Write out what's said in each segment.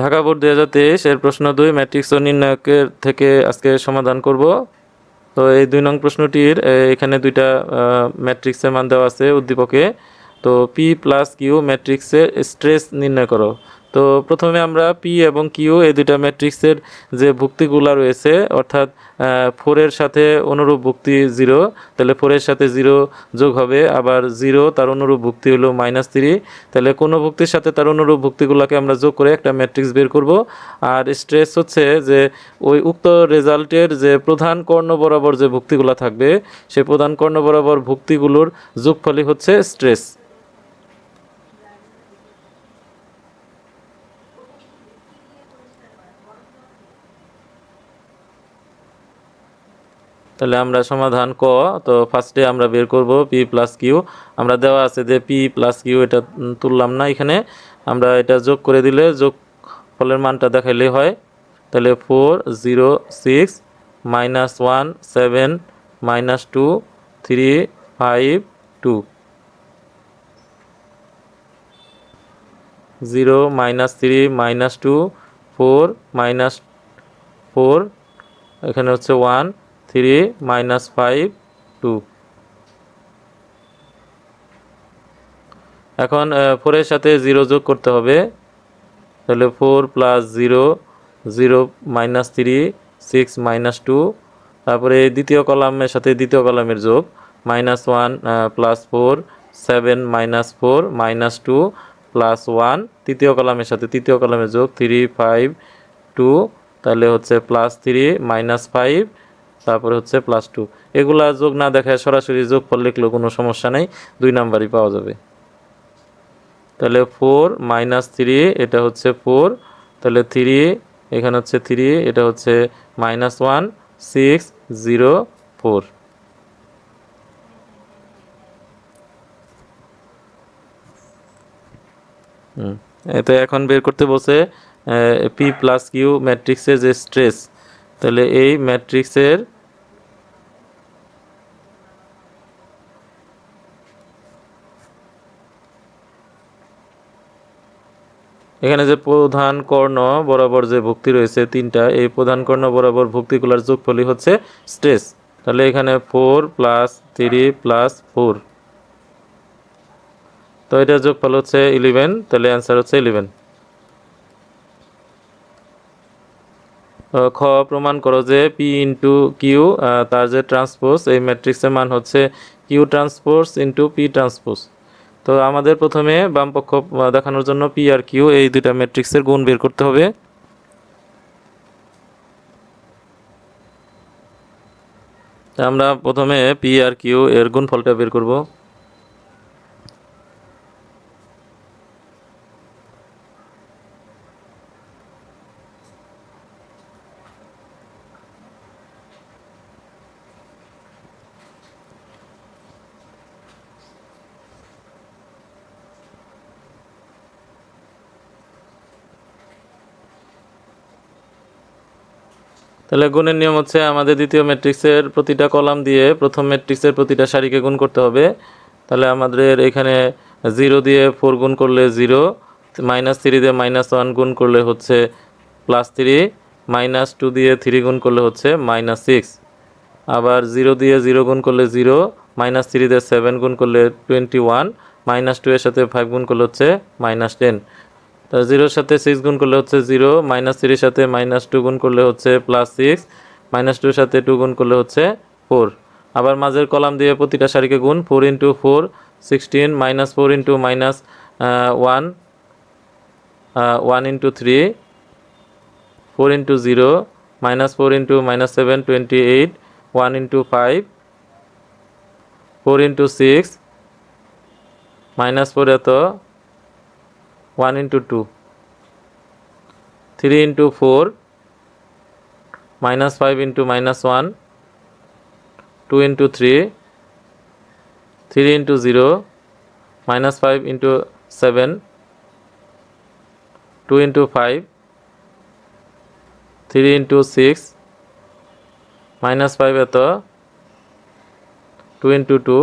Dhaka board দুই হাজার তেইশ এর প্রশ্ন দুই, ম্যাট্রিক্স ও নির্ণায়কের থেকে আজকে সমাধান করব। তো এই দুই নং প্রশ্নটির এখানে দুইটা ম্যাট্রিক্সের মান দেওয়া আছে উদ্দীপকে। তো পি প্লাস কিউ ম্যাট্রিক্সের স্ট্রেস নির্ণয় করো। তো প্রথমে আমরা পি এবং কিউ এই দুইটা ম্যাট্রিক্সের যে ভুক্তিগুলা রয়েছে, অর্থাৎ ফোরের সাথে অনুরূপ ভুক্তি জিরো তাহলে ফোরের সাথে জিরো যোগ হবে, আবার জিরো তার অনুরূপ ভুক্তি হলো মাইনাস থ্রি তাহলে কোনো ভুক্তির সাথে তার অনুরূপ ভুক্তিগুলোকে আমরা যোগ করে একটা ম্যাট্রিক্স বের করব। আর স্ট্রেস হচ্ছে যে ওই উক্ত রেজাল্টের যে প্রধান কর্ণ বরাবর যে ভুক্তিগুলো থাকবে সেই প্রধান কর্ণ বরাবর ভুক্তিগুলোর যোগফলই হচ্ছে স্ট্রেস তাহলে আমরা সমাধান ক। তো ফার্স্টে আমরা বের করব পি প্লাস কিউ আমরা দেওয়া আছে যে পি প্লাস কিউ এটা তুললাম না এখানে। আমরা এটা যোগ করে দিলে যোগ ফলের মানটা দেখাইলেই হয়। তাহলে four zero six minus one seven minus two three five two zero minus three minus two four minus four এখানে হচ্ছে one three minus five two এখন ফোরের সাথে জিরো যোগ করতে হবে। তাহলে four plus zero zero minus three six minus two তারপরে দ্বিতীয় কলামের সাথে দ্বিতীয় কলামের যোগ। Minus one plus four seven minus four minus two plus one তৃতীয় কলামের সাথে তৃতীয় কলামের যোগ থ্রি ফাইভ টু তাহলে হচ্ছে প্লাস থ্রি মাইনাস ফাইভ তারপরে হচ্ছে প্লাস টু এগুলা যোগ না দেখায় সরাসরি যোগ ফল লিখলেও কোনো সমস্যা নেই, দুই নাম্বারই পাওয়া যাবে। তাহলে ফোর মাইনাস থ্রি এটা হচ্ছে ফোর তাহলে থ্রি এখানে হচ্ছে থ্রি এটা হচ্ছে minus one six zero four এতে এখন বের করতে বলছে পি প্লাস কিউ ম্যাট্রিক্সের যে স্ট্রেস তাহলে এই ম্যাট্রিক্সের এখানে যে প্রধান কর্ণ বরাবর যে ভুক্তি রয়েছে তিনটা, এই প্রধান কর্ণ বরাবর ভুক্তিগুলোর যোগফলই হচ্ছে স্ট্রেস। তাহলে এখানে four plus three plus four তো এটার যোগফল হচ্ছে ইলেভেন তাহলে অ্যান্সার হচ্ছে ইলেভেন খ প্রমাণ করো যে পি ইন্টু কিউ তার যে ট্রান্সপোজ এই ম্যাট্রিক্সের মান হচ্ছে Q transpose into P transpose তো আমাদের প্রথমে বাম পক্ষ আহ, দেখানোর জন্য পি আর কিউ এই দুইটা ম্যাট্রিক্সের গুণ বের করতে হবে। আমরা প্রথমে পি আর কিউ এর গুণফলটা বের করব। তাহলে গুণের নিয়ম হচ্ছে আমাদের দ্বিতীয় ম্যাট্রিক্সের প্রতিটা কলাম দিয়ে প্রথম ম্যাট্রিক্সের প্রতিটা সারিকে গুণ করতে হবে। তাহলে আমাদের এখানে জিরো দিয়ে ফোর গুণ করলে জিরো মাইনাস থ্রি দিয়ে মাইনাস ওয়ান গুণ করলে হচ্ছে প্লাস থ্রি মাইনাস টু দিয়ে থ্রি গুণ করলে হচ্ছে মাইনাস সিক্স আবার জিরো দিয়ে জিরো গুণ করলে জিরো মাইনাস থ্রি দিয়ে সেভেন গুণ করলে টোয়েন্টি ওয়ান মাইনাস টু এর সাথে ফাইভ গুণ করলে হচ্ছে মাইনাস টেন তো জিরোর সাথে সিক্স গুণ করলে হচ্ছে জিরো মাইনাস থ্রির সাথে মাইনাস টু গুণ করলে হচ্ছে প্লাস সিক্স মাইনাস টুর সাথে টু গুণ করলে হচ্ছে ফোর আবার মাঝের কলাম দিয়ে প্রতিটা সারিকে গুণ four into four sixteen minus four into minus one one into three four into zero minus four into minus seven twenty eight one into five four into six minus four এত one into two, three into four, minus five into minus one, two into three three into zero, minus five into seven, two into five, three into six, minus five এত, two into two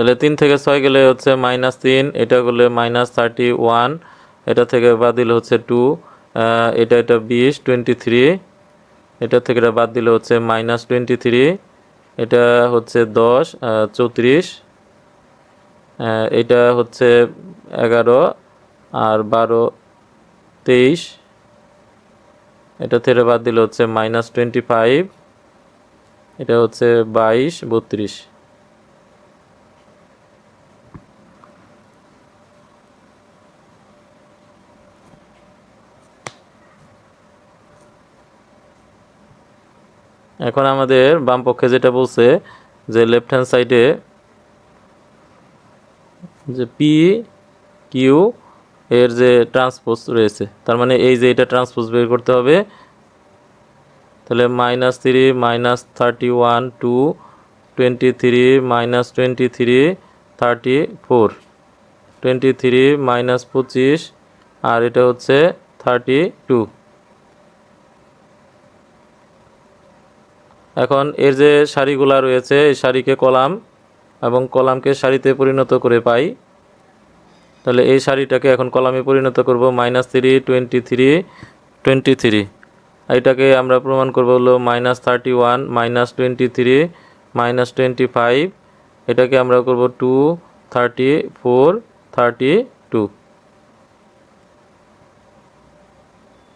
তাহলে তিন থেকে ছয় গেলে হচ্ছে minus তিন, এটা করলে মাইনাস থার্টি ওয়ান এটা থেকে বাদ দিলে হচ্ছে টু এটা এটা বিশ টোয়েন্টি থ্রি এটা থেকে এটা বাদ দিলে হচ্ছে মাইনাস টোয়েন্টি থ্রি এটা হচ্ছে দশ চৌত্রিশ এটা হচ্ছে এগারো, আর বারো, তেইশ, এটা থেকে বাদ দিলে হচ্ছে মাইনাস টোয়েন্টি ফাইভ এটা হচ্ছে বাইশ, বত্রিশ। এখন আমাদের বাম পক্ষে যেটা বলছে, যে লেফট হ্যান্ড সাইডে যে পি কিউ এর যে ট্রান্সপোজ রয়েছে, তার মানে এই যে এটা ট্রান্সপোজ বের করতে হবে, তাহলে minus three minus thirty one two twenty three minus twenty three thirty four twenty three minus পঁচিশ, আর এটা হচ্ছে থার্টি টু এখন এর যে সারিগুলা রয়েছে, এই শাড়িকে কলাম এবং কলামকে শাড়িতে পরিণত করে পাই। তাহলে এই শাড়িটাকে এখন কলামে পরিণত করব minus three twenty three twenty three. এটাকে আমরা প্রমাণ করব হলো minus thirty one, minus twenty three, minus twenty five. এটাকে আমরা করব two thirty four thirty two.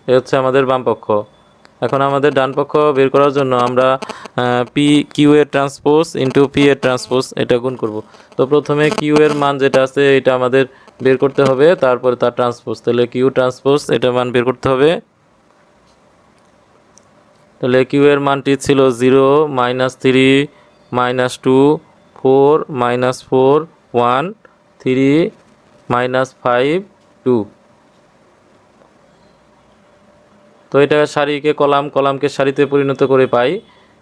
এ হচ্ছে আমাদের বাম পক্ষ। এখন আমাদের ডান পক্ষ বের করার জন্য আমরা পি কিউ এর ট্রান্সপোজ ইন্টু পি এর ট্রান্সপোজ এটা গুণ করব। তো প্রথমে কিউ এর মান যেটা আছে, এটা আমাদের বের করতে হবে, তারপরে তার ট্রান্সপোজ তাহলে কিউ ট্রান্সপোজ এটা মান বের করতে হবে। তাহলে কিউ এর মানটি ছিল zero minus three minus two four minus four one three minus five two তো এটা সারিকে কলাম, কলামকে সারিতে পরিণত করে পাই।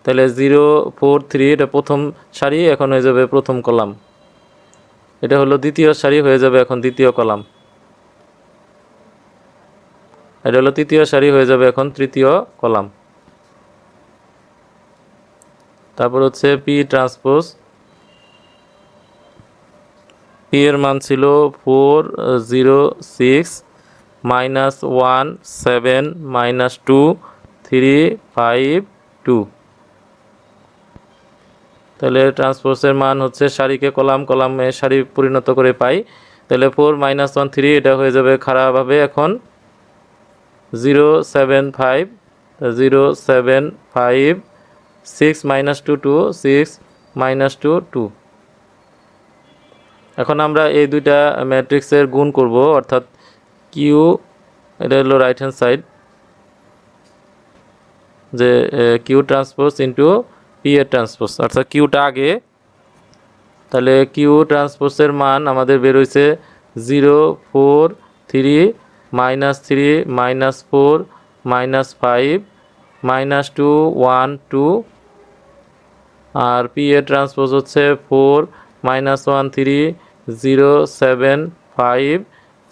তাহলে জিরো, ফোর, থ্রি, এটা প্রথম সারি এখন হয়ে যাবে প্রথম কলাম। এটা হলো দ্বিতীয় সারি হয়ে যাবে এখন দ্বিতীয় কলাম। এটা হলো তৃতীয় সারি হয়ে যাবে এখন তৃতীয় কলাম। তারপর হচ্ছে পি ট্রান্সপোজ পি এর মান ছিল four zero six minus one seven minus two three five two তাহলে ট্রান্সপোজের মান হচ্ছে সারিকে কলাম, কলামে সারি পরিণত করে পাই। তাহলে ফোর মাইনাস ওয়ান থ্রি এটা হয়ে যাবে খারাপভাবে এখন zero seven five zero seven five six minus two two six minus two two এখন আমরা এই দুইটা ম্যাট্রিক্সের গুণ করব, অর্থাৎ কিউ, এটা হলো রাইট হ্যান্ড সাইড যে কিউ ট্রান্সপোজ ইন্টু পি এর ট্রান্সপোজ অর্থাৎ কিউটা আগে। তাহলে কিউ ট্রান্সপোজের মান আমাদের বের হয়েছে zero four three minus three minus four minus five minus two one two আর পি এর ট্রান্সপোজ হচ্ছে four minus one three zero seven five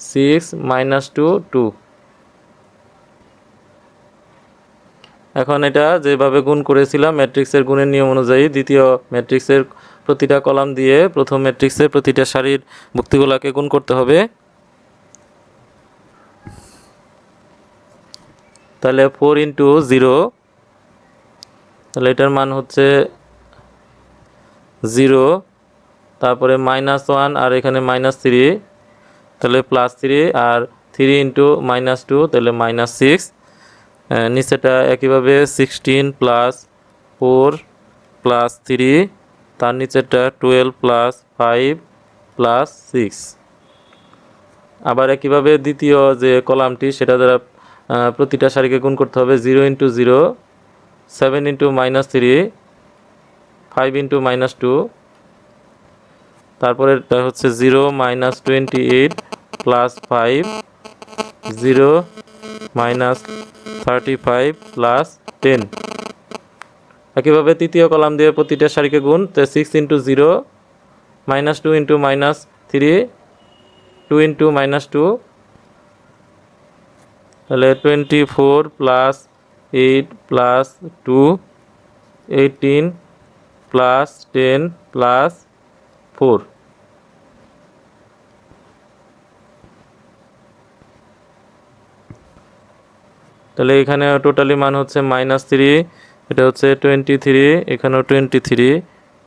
six minus two two. এখন এটা যেভাবে গুণ করেছিলাম ম্যাট্রিক্সের গুণের নিয়ম অনুযায়ী দ্বিতীয় ম্যাট্রিক্সের প্রতিটা কলাম দিয়ে প্রথম ম্যাট্রিক্সের প্রতিটা সারির মুক্তিগুলাকে গুণ করতে হবে। তাহলে ফোর ইন্টু জিরো, তাহলে এটার মান হচ্ছে জিরো, তারপরে মাইনাস ওয়ান আর এখানে মাইনাস থ্রি। তাহলে প্লাস থ্রি আর থ্রি ইন্টু মাইনাস টু তাহলে মাইনাস সিক্স নিচেটা একইভাবে sixteen plus four plus three তার নিচেরটা twelve plus five plus six আবার একইভাবে দ্বিতীয় যে কলামটি, সেটা দ্বারা প্রতিটা সারিকে গুণ করতে হবে zero into zero seven into minus three five into minus two তারপরে এটা হচ্ছে zero minus twenty eight plus five, zero minus thirty five plus ten. একইভাবে তৃতীয় কলাম দিয়ে প্রতিটা সারিকে গুণ, তো six into zero minus two into minus three, two into minus two. তাহলে twenty four plus eight plus two, eighteen plus ten plus four. তাহলে এখানে টোটালি মান হচ্ছে মাইনাস থ্রি এটা হচ্ছে টোয়েন্টি থ্রি এখানেও twenty three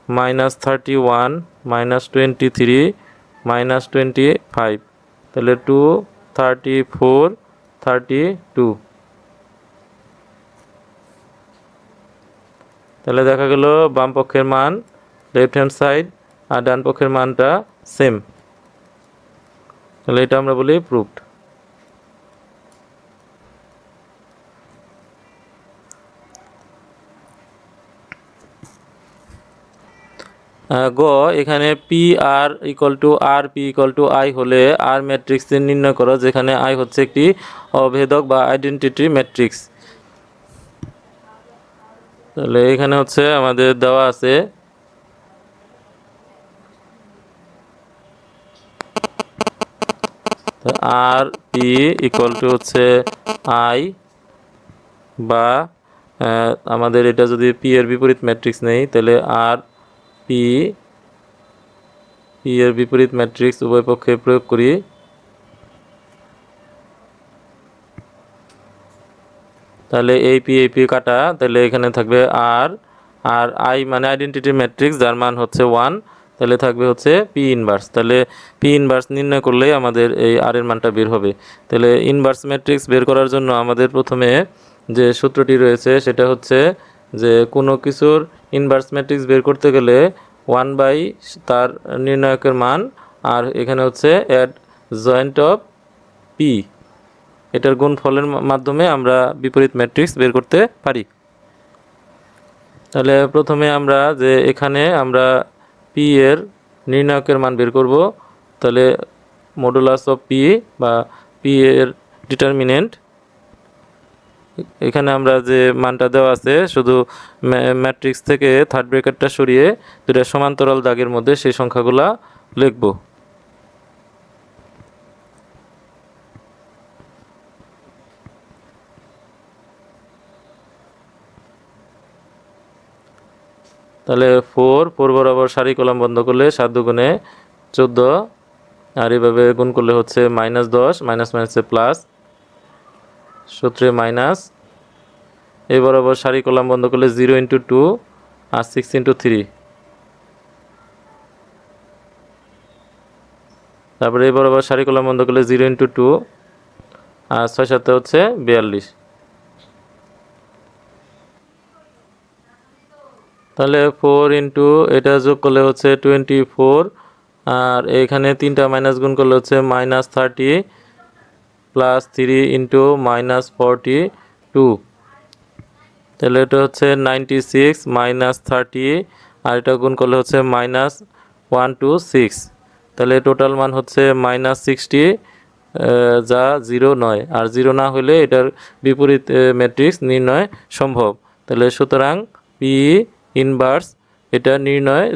minus thirty one minus twenty three minus twenty five তাহলে two thirty four thirty two তাহলে দেখা গেল বাম পক্ষের মান লেফট হ্যান্ড সাইড আর ডান পক্ষের মানটা সেম তাহলে এটা আমরা বলি প্রুফড গ, এখানে P R equal to R P equal to I হলে আর ম্যাট্রিক্স নির্ণয় করো, যেখানে আই হচ্ছে একটি অভেদক বা আইডেন্টিটি ম্যাট্রিক্স তাহলে এখানে হচ্ছে আমাদের দেওয়া আছে আর পি ইকুয়াল টু হচ্ছে আই বা আমাদের এটা যদি পি এর বিপরীত ম্যাট্রিক্স নেই, তাহলে আর পি পি এর বিপরীত ম্যাট্রিক্স উভয় পক্ষে প্রয়োগ করি। তাহলে এই পি এই পি কাটা, তাহলে এখানে থাকবে আর আর আই মানে আইডেন্টিটি ম্যাট্রিক্স যার মান হচ্ছে ওয়ান তাহলে থাকবে হচ্ছে পি ইনভার্স তাহলে পি ইনভার্স নির্ণয় করলেই আমাদের এই আর এর মানটা বের হবে। তাহলে ইনভার্স ম্যাট্রিক্স বের করার জন্য আমাদের প্রথমে যে সূত্রটি রয়েছে, সেটা হচ্ছে যে কোনো কিছুর ইনভার্স ম্যাট্রিক্স বের করতে গেলে ওয়ান বাই তার নির্ণায়কের মান আর এখানে হচ্ছে অ্যাড জয়েন্ট অফ পি এটার গুণফলের মাধ্যমে আমরা বিপরীত ম্যাট্রিক্স বের করতে পারি। তাহলে প্রথমে আমরা যে এখানে আমরা পি এর নির্ণায়কের মান বের করব, তাহলে মডুলাস অফ পি বা পি এর ডিটারমিনেন্ট এখানে আমরা যে মানটা দেওয়া আছে, শুধু ম্যাট্রিক্স থেকে থার্ড ব্রেকেটটা সরিয়ে দুটা সমান্তরাল দাগের মধ্যে সেই সংখ্যাগুলা লিখব। তাহলে ফোর ফোর বরাবর সারি কলাম বন্ধ করলে সাত দুগুণে চোদ্দ, আর এভাবে গুণ করলে হচ্ছে মাইনাস দশ মাইনাস মাইনাসে প্লাস সূত্রে মাইনাস। এই বরাবর সারি কলাম বন্ধ করলে জিরো ইন্টু টু আর সিক্স ইন্টু থ্রি তারপরে এই বরাবর সারি কলাম বন্ধ করলে জিরো ইন্টু টু আর ছয় সাথে হচ্ছে বিয়াল্লিশ। তাহলে ফোর ইন্টু এটা যোগ করলে হচ্ছে টোয়েন্টি ফোর আর এখানে তিনটা মাইনাস গুণ করলে হচ্ছে minus thirty plus three into minus forty two তাহলে এটা হচ্ছে নাইনটি সিক্স মাইনাস থার্টি আর এটা গুণ করলে হচ্ছে মাইনাস ওয়ান টু সিক্স তাহলে টোটাল মান হচ্ছে মাইনাস সিক্সটি যা জিরো নয়। আর জিরো না হলে এটার বিপরীত ম্যাট্রিক্স নির্ণয় সম্ভব। তাহলে সুতরাং পি ইনভার্স এটা নির্ণয়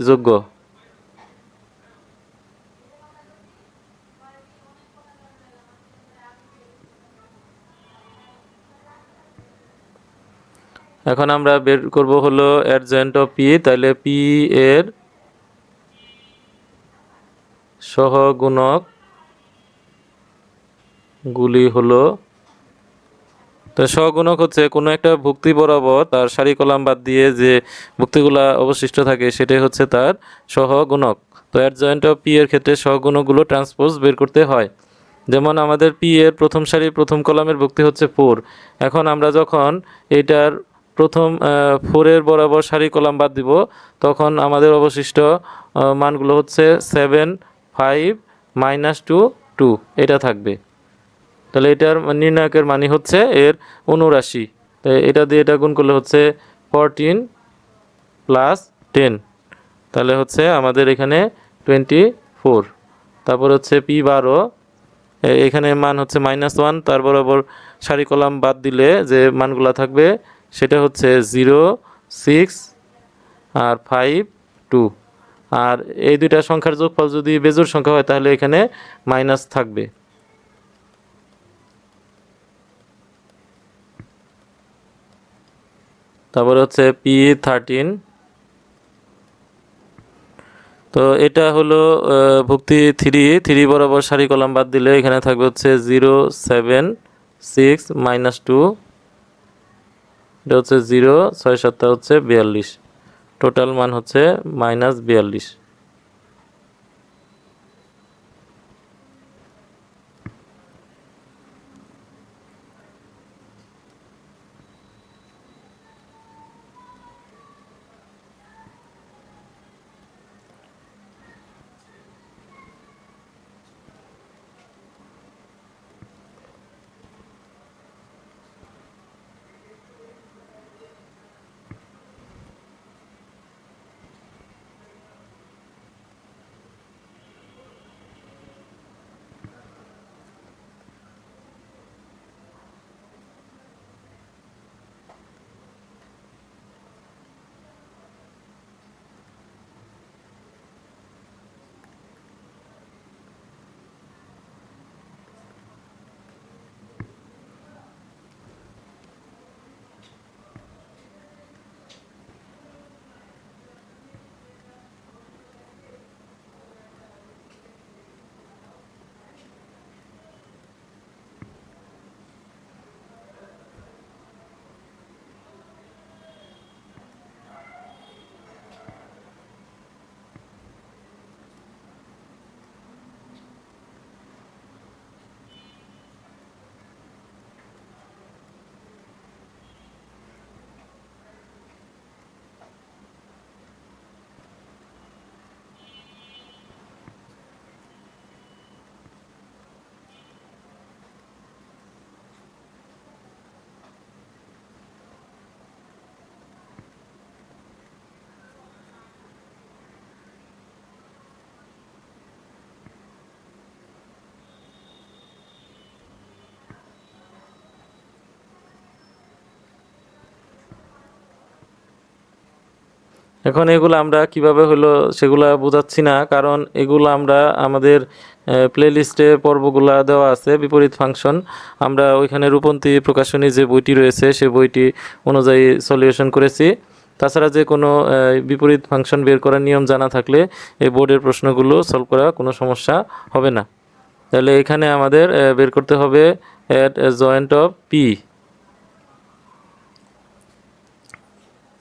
এখন আমরা বের করব হলো অ্যাডজয়েন্ট অফ পি তাহলে পি এর সহগুণক গুলি হলো, তো সহগুণক হচ্ছে কোনো একটা ভুক্তি বরাবর তার সারি কলাম বাদ দিয়ে যে ভুক্তিগুলা অবশিষ্ট থাকে সেটাই হচ্ছে তার সহগুণক। তো অ্যাডজয়েন্ট অফ পি এর ক্ষেত্রে সহগুণকগুলো ট্রান্সপোজ বের করতে হয়। যেমন আমাদের পি এর প্রথম সারি প্রথম কলামের ভুক্তি হচ্ছে ফোর এখন আমরা যখন এটার প্রথম ফোরের বরাবর সারি কলাম বাদ দিব। তখন আমাদের অবশিষ্ট মানগুলো হচ্ছে seven, five, minus two two. এটা থাকবে। তাহলে এটার নির্ণায়কের মানে হচ্ছে এর অনুরাশি এটা দিয়ে এটা গুণ করলে হচ্ছে ফরটিন প্লাস টেন। তাহলে হচ্ছে আমাদের এখানে টোয়েন্টি ফোর তারপর হচ্ছে পি বারো। এখানে মান হচ্ছে মাইনাস ওয়ান। তার বরাবর সারি কলাম বাদ দিলে যে মানগুলো থাকবে সেটা হচ্ছে জিরো, সিক্স আর ফাইভ, টু। আর এই দুইটা সংখ্যার যোগফল যদি বেজোর সংখ্যা হয়, তাহলে এখানে মাইনাস থাকবে। তারপরে হচ্ছে পি থার্টিন। তো এটা হলো ভুক্তি থ্রি থ্রি বরাবর সারি কলাম বাদ দিলে এখানে থাকবে হচ্ছে zero, seven, six, minus two. এটা হচ্ছে জিরো ছয় সাতটা হচ্ছে বিয়াল্লিশ। টোটাল মান হচ্ছে মাইনাস বিয়াল্লিশ। এখন এগুলো আমরা কীভাবে হলো সেগুলা বোঝাচ্ছি না, কারণ এগুলো আমরা আমাদের প্লেলিস্টে পর্বগুলা দেওয়া আছে, বিপরীত ফাংশন আমরা ওইখানে রূপন্তী প্রকাশনী যে বইটি রয়েছে, সে বইটি অনুযায়ী সলিউশন করেছি। তাছাড়া যে কোনো বিপরীত ফাংশন বের করার নিয়ম জানা থাকলে এই বোর্ডের প্রশ্নগুলো সলভ করা কোনো সমস্যা হবে না। তাহলে এখানে আমাদের বের করতে হবে অ্যাট জয়েন্ট অফ পি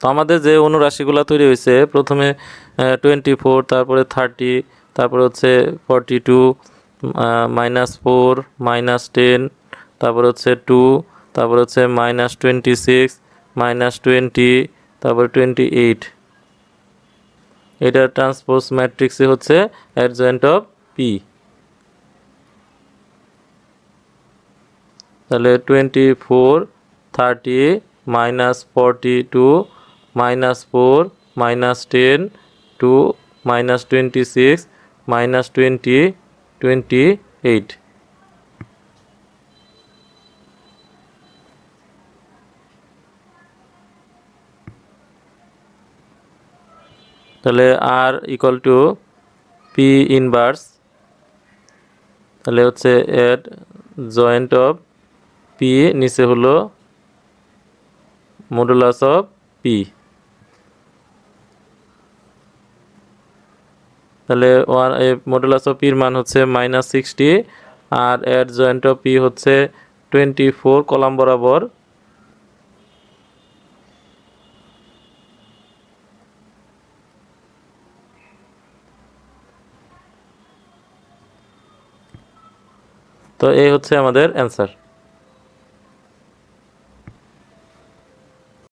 তো আমাদের যে অনুরাশিগুলো তৈরি হয়েছে, প্রথমে টোয়েন্টি ফোর তারপরে থার্টি তারপরে হচ্ছে forty two minus four minus ten তারপর হচ্ছে টু তারপর হচ্ছে minus twenty six minus twenty তারপরে টোয়েন্টি এইট এটা ট্রান্সপোজ ম্যাট্রিক্সে হচ্ছে অ্যাডজয়েন্ট অফ পি তাহলে twenty four thirty minus forty two minus four, minus ten, two, minus twenty six, minus twenty twenty eight. তাহলে আর ইকুয়াল টু পি ইনভার্স তাহলে হচ্ছে adjoint of P নিচে হলো modulus of P তাহলে one modulus of পির মান হচ্ছে minus sixty আর এড জয়েন্ট অফ পি হচ্ছে টোয়েন্টি ফোর কলাম বরাবর। তো এই হচ্ছে আমাদের অ্যান্সার